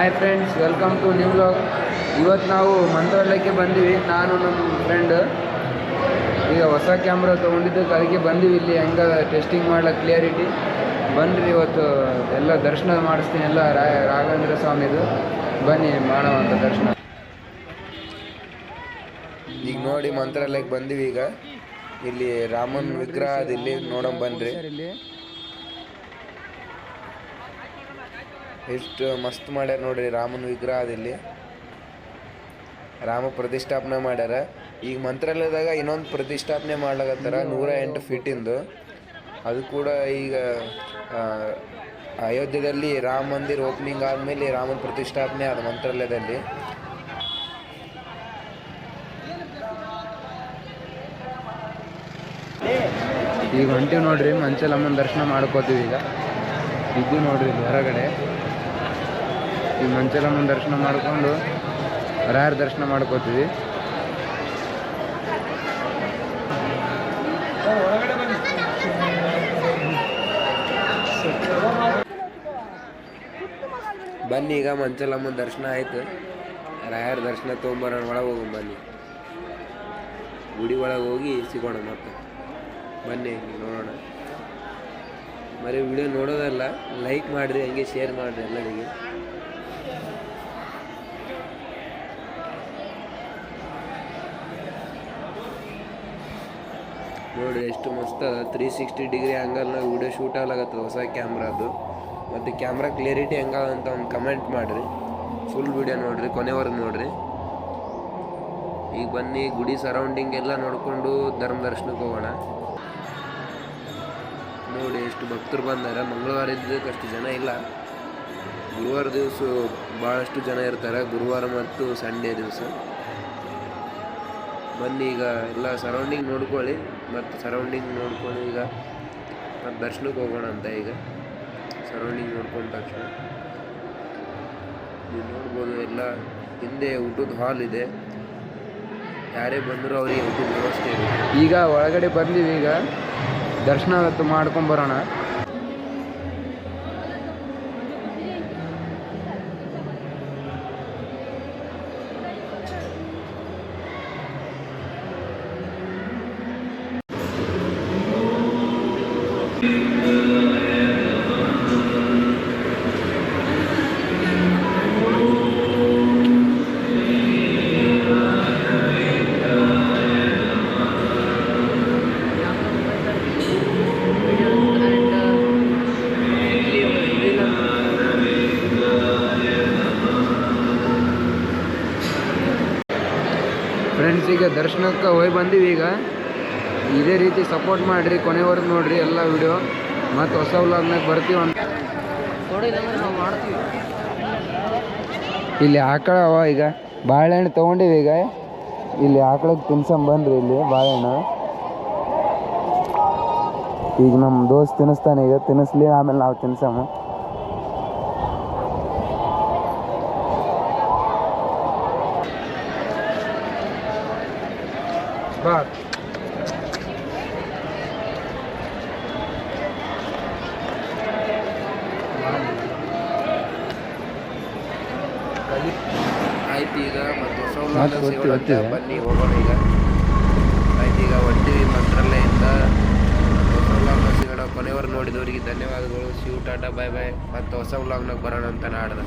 Hi friends welcome to new blog ಇವತ್ತು ನಾವು ಮಂತ್ರಾಲಯಕ್ಕೆ ಬಂದೀವಿ. ನಾನು ನಮ್ಮ ಫ್ರೆಂಡ್ ಈಗ ಹೊಸ ಕ್ಯಾಮ್ರಾ ತೊಗೊಂಡಿದ್ದಕ್ಕೆ ಅದಕ್ಕೆ ಬಂದೀವಿ. ಇಲ್ಲಿ ಹೆಂಗೆ ಟೆಸ್ಟಿಂಗ್ ಮಾಡ್ಲಕ್ಕೆ ಕ್ಲಿಯರಿಟಿ ಬನ್ನಿರಿ ಇವತ್ತು ಎಲ್ಲ ದರ್ಶನ ಮಾಡಿಸ್ತೀನಿ. ಎಲ್ಲ ರಾಘವೇಂದ್ರ ಸ್ವಾಮಿದು. ಬನ್ನಿ ಮಾಡೋವಂಥ ದರ್ಶನ. ಈಗ ನೋಡಿ ಮಂತ್ರಾಲಯಕ್ಕೆ ಬಂದೀವಿ ಈಗ. ಇಲ್ಲಿ ರಾಮನ್ ವಿಗ್ರಹ ಇಲ್ಲಿ ನೋಡೋಣ ಬನ್ರಿ. ಎಷ್ಟು ಮಸ್ತ್ ಮಾಡ್ಯಾರ ನೋಡ್ರಿ ರಾಮನ ವಿಗ್ರಹ ಅದಿಲ್ಲಿ ರಾಮ ಪ್ರತಿಷ್ಠಾಪನೆ ಮಾಡ್ಯಾರ. ಈಗ ಮಂತ್ರಾಲಯದಾಗ ಇನ್ನೊಂದು ಪ್ರತಿಷ್ಠಾಪನೆ ಮಾಡ್ಲಾಕತ್ತಾರ ನೂರ ಎಂಟು ಫೀಟಿಂದು. ಅದು ಕೂಡ ಈಗ ಅಯೋಧ್ಯೆಯಲ್ಲಿ ರಾಮ ಮಂದಿರ ಓಪನಿಂಗ್ ಆದಮೇಲೆ ರಾಮನ ಪ್ರತಿಷ್ಠಾಪನೆ ಆದ ಮಂತ್ರಾಲಯದಲ್ಲಿ. ಈಗ ಹೊಂಟಿವಿ ನೋಡ್ರಿ, ಮಂಚಲಮ್ಮನ ದರ್ಶನ ಮಾಡ್ಕೋತೀವಿ ಈಗ. ಇದ್ದು ನೋಡ್ರಿ ಹೊರಗಡೆ. ಈ ಮಂಚಲಮ್ಮನ ದರ್ಶನ ಮಾಡಿಕೊಂಡು ರಾಯರ ದರ್ಶನ ಮಾಡ್ಕೋತೀವಿ. ಬನ್ನಿ ಈಗ ಮಂಚಲಮ್ಮನ ದರ್ಶನ ಆಯ್ತು. ರಾಯರ ದರ್ಶನ ತೊಗೊಂಬರೋಣ, ಒಳಗೆ ಹೋಗೋಣ ಬನ್ನಿ. ಗುಡಿ ಒಳಗೆ ಹೋಗಿ ಸಿಗೋಣ ಮತ್ತೆ. ಬನ್ನಿ ನೋಡೋಣ. ಮರಿ ವಿಡಿಯೋ ನೋಡೋದಲ್ಲ ಲೈಕ್ ಮಾಡಿರಿ, ಹಂಗೆ ಶೇರ್ ಮಾಡಿರಿ ಎಲ್ಲರಿಗೆ. ನೋಡಿ, ಎಷ್ಟು ಮಸ್ತ್ ತ್ರೀ ಸಿಕ್ಸ್ಟಿ ಡಿಗ್ರಿ ಆ್ಯಂಗಲ್ನಾಗ ವಿಡಿಯೋ ಶೂಟ್ ಆಗ್ಲಾಗತ್ತದ ಹೊಸ ಕ್ಯಾಮ್ರಾದು ಮತ್ತು ಕ್ಯಾಮ್ರಾ ಕ್ಲಿಯರಿಟಿ ಹೆಂಗಲ್ಲ ಅಂತ ಒಂದು ಕಮೆಂಟ್ ಮಾಡಿರಿ. ಫುಲ್ ವಿಡಿಯೋ ನೋಡಿರಿ, ಕೊನೆವರೆಗೆ ನೋಡಿರಿ. ಈಗ ಬನ್ನಿ, ಗುಡಿ ಸರೌಂಡಿಂಗ್ ಎಲ್ಲ ನೋಡಿಕೊಂಡು ಧರ್ಮ ದರ್ಶನಕ್ಕೆ ಹೋಗೋಣ. ನೋಡಿ, ಎಷ್ಟು ಭಕ್ತರು ಬಂದಾರ. ಮಂಗಳವಾರ ಇದ್ದಕ್ಕೆ ಅಷ್ಟು ಜನ ಇಲ್ಲ. ಗುರುವಾರ ದಿವಸ ಭಾಳಷ್ಟು ಜನ ಇರ್ತಾರೆ. ಗುರುವಾರ ಮತ್ತು ಸಂಡೇ ದಿವಸ. ಬನ್ನಿ ಈಗ ಎಲ್ಲ ಸರೌಂಡಿಂಗ್ ನೋಡ್ಕೊಳ್ಳಿ. ಮತ್ತು ಸರೌಂಡಿಂಗ್ ನೋಡ್ಕೊಂಡು ಈಗ ಮತ್ತು ದರ್ಶನಕ್ಕೆ ಹೋಗೋಣ ಅಂತ ಈಗ. ಸರೌಂಡಿಂಗ್ ನೋಡ್ಕೊಂಡ ತಕ್ಷಣ. ನೀವು ನೋಡ್ಬೋದು ಎಲ್ಲ ಹಿಂದೆ ಊಟದ ಹಾಲ್ ಇದೆ. ಯಾರೇ ಬಂದರೂ ಅವರಿಗೆ ಊಟದ ವ್ಯವಸ್ಥೆ ಇದೆ. ಈಗ ಒಳಗಡೆ ಬಂದೀವಿ ಈಗ. ದರ್ಶನ ಮಾಡ್ಕೊಂಬರೋಣ ಫ್ರೆಂಡ್ಸ್ ಈಗ ದರ್ಶನಕ್ಕೆ ಹೋಗಿ ಬಂದೀವಿ ಈಗ ಇದೇ ರೀತಿ ಸಪೋರ್ಟ್ ಮಾಡಿರಿ ಕೊನೆವರೆಗೆ ನೋಡಿರಿ ಎಲ್ಲ ವಿಡಿಯೋ ಮತ್ತು ಹೊಸ ವ್ಲಾಗ್ನಾಗ ಬರ್ತೀವಿ ಅಂತ. ಇಲ್ಲಿ ಆಕಳ ಅವ ಈಗ ಬಾಳೆಹಣ್ಣು ತೊಗೊಂಡಿವಿ ಈಗ. ಇಲ್ಲಿ ಆಕಳಕ್ಕೆ ತಿನ್ಸಂಬ ಬನ್ರಿ ಇಲ್ಲಿ ಬಾಳೆಹಣ್ಣು. ಈಗ ನಮ್ಮ ದೋಸ್ತ್ ತಿನ್ನಿಸ್ತಾನೆ ಈಗ ತಿನ್ನಿಸ್ಲಿ ಆಮೇಲೆ ನಾವು ತಿನ್ಸಮ್ಮ ಬಾ ಆಯ್ತು ಈಗ ಬನ್ನಿ ಹೋಗೋಣ ಈಗ. ಆಯ್ತು ಈಗ ಹೊಂಟಿವಿ ಮಂತ್ರಾಲಯದಿಂದ ಹೊಸ ಸಿಗೋಣ ಕೊನೆಯವರು ನೋಡಿದವರಿಗೆ ಧನ್ಯವಾದಗಳು. ಶಿವ್ ಟಾಟಾ ಬಾಯ್ ಬಾಯ್. ಮತ್ತು ಹೊಸ ವ್ಲಾಗ್ನಾಗ ಬರೋಣ ಅಂತ ನಾಡ್ದ